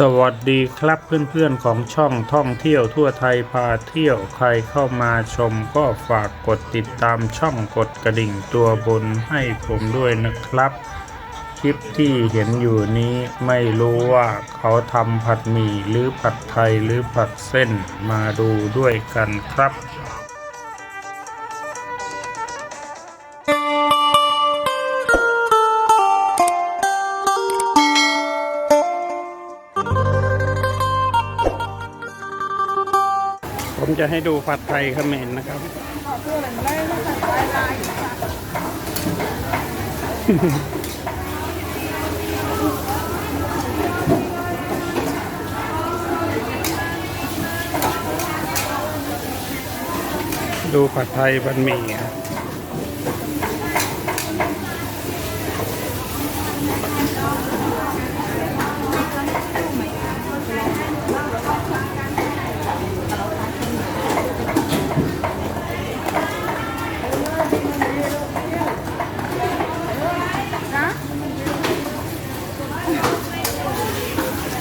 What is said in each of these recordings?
สวัสดีครับเพื่อนๆของช่องท่องเที่ยวทั่วไทยพาเที่ยวใครเข้ามาชมก็ฝากกดติดตามช่องกดกระดิ่งตัวบนให้ผมด้วยนะครับ คลิปที่เห็นอยู่นี้ไม่รู้ว่าเขาทำผัดหมี่หรือผัดไทยหรือผัดเส้นมาดูด้วยกันครับ ผมจะให้ดูผัดไทยเขมรนะครับดูผัดไทยบันหมี่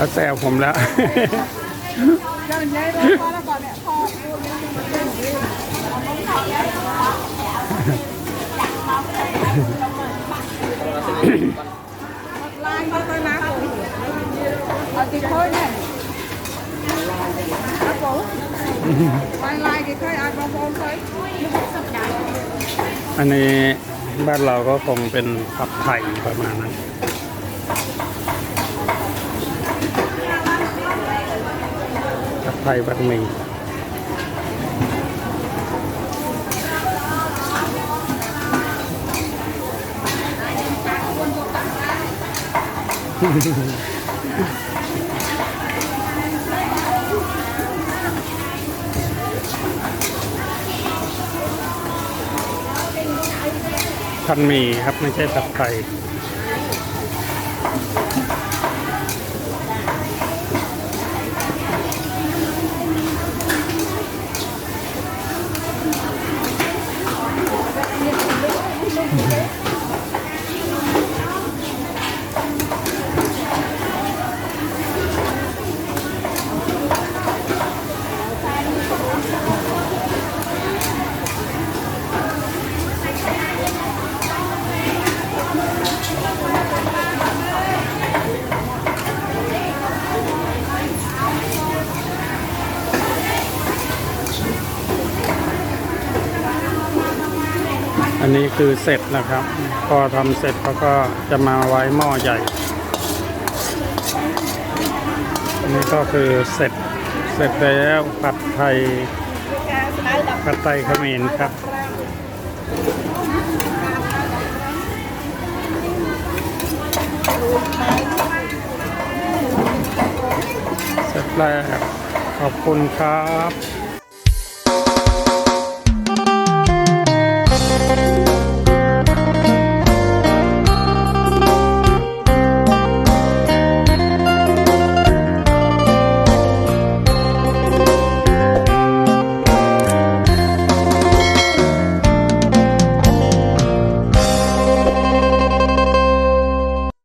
เขาแซวผมแล้วเดินย้ายก่อนเนี่ยพอพูดเนี่ยลายเขาก็นะผมเอาติดค่อยเนี่ยครับผมลายลายกี่ค่อยเอาบอลบอลค่อยอันนี้บ้านเราก็คงเป็นผัดไทยประมาณนั้น ผัด ไทยบันหมี่พันหมี่ครับไม่ใช่ผัดไทย อันนี้คือเสร็จนะครับ พอทำเสร็จเขาก็จะมาไว้หม้อใหญ่ อันนี้ก็คือเสร็จเสร็จแล้วผัดไทยผัดไทยเขมรครับเสร็จแล้วขอบคุณครับ